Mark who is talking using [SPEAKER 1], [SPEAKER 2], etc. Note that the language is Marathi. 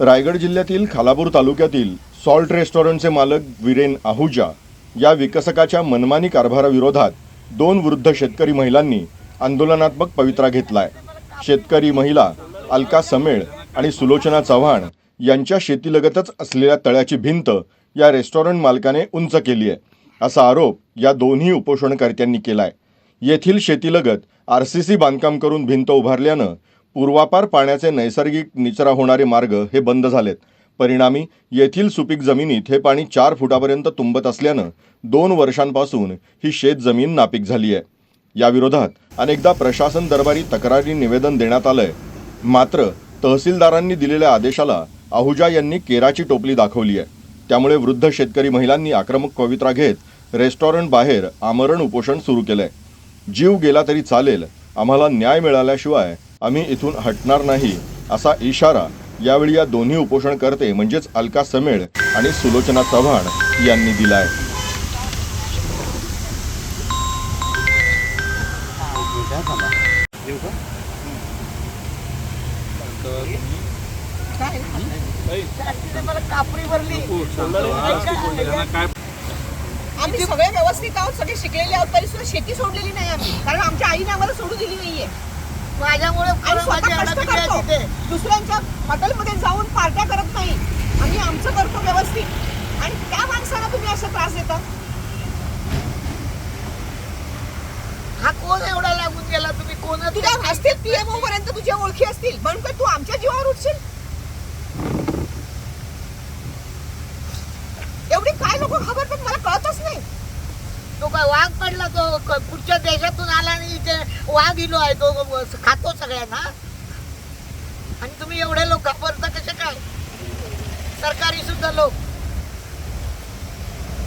[SPEAKER 1] रायगड जिल्ह्यातील खालापूर तालुक्यातील सॉल्ट रेस्टॉरंटचे मालक विरेन आहुजा या विकसकाच्या मनमानी कारभाराविरोधात दोन वृद्ध शेतकरी महिलांनी आंदोलनात्मक पवित्रा घेतलाय. शेतकरी महिला अलका समेळ आणि सुलोचना चव्हाण यांच्या शेतीलगतच असलेल्या तळ्याची भिंत या रेस्टॉरंट मालकाने उंच केली आहे असा आरोप या दोन्ही उपोषणकर्त्यांनी केलाय. येथील शेतीलगत आर सी सी बांधकाम करून भिंत उभारल्यानं पूर्वापार पाण्याचे नैसर्गिक निचरा होणारे मार्ग हे बंद झालेत. परिणामी येथील सुपीक जमिनीत हे पाणी चार फुटापर्यंत तुंबत असल्यानं दोन वर्षांपासून ही शेत जमीन नापीक झाली आहे. याविरोधात अनेकदा प्रशासन दरबारी तक्रारी निवेदन देण्यात आलंय. मात्र तहसीलदारांनी दिलेल्या आदेशाला आहुजा यांनी केराची टोपली दाखवली आहे. त्यामुळे वृद्ध शेतकरी महिलांनी आक्रमक पवित्रा घेत रेस्टॉरंट बाहेर आमरण उपोषण सुरू केलंय. जीव गेला तरी चालेल आम्हाला न्याय मिळाल्याशिवाय आम्ही इथून हटणार नाही असा इशारा यावेळी या दोन्ही उपोषणकर्ते म्हणजेच अलका समेळ आणि सुलोचना चव्हाण यांनी दिलाय.
[SPEAKER 2] कापरी
[SPEAKER 3] आम्ही सगळे व्यवस्थित आहोत सगळे शिकलेले आहोत तरी सुद्धा शेती सोडलेली नाही आम्ही. कारण आमच्या आईने आम्हाला सोडू दिली नाहीये.
[SPEAKER 2] माझ्यामुळे
[SPEAKER 3] आणि स्वतः कष्ट करतो. दुसऱ्यांच्या हॉटेलमध्ये जाऊन पार्ट्या करत नाही. आम्ही आमचं करतो व्यवस्थित. आणि त्या माणसाला तुम्ही असा त्रास देता?
[SPEAKER 2] हा कोण एवढा लागून गेला? तुम्ही कोण
[SPEAKER 3] तुझ्या असतील पीएमओ पर्यंत तुझ्या ओळखी असतील. म्हणून काय तू आमच्या जीवावर उठशील. एवढी काय लोक घाबरतात? मला कळतच नाही.
[SPEAKER 2] तो काय वाघ पडला तो? क- कुठच्या वाघ इलो आहे तो खातो सगळ्यांना. आणि तुम्ही एवढे लोक घाबरता कसे काय? सरकारी सुद्धा लोक.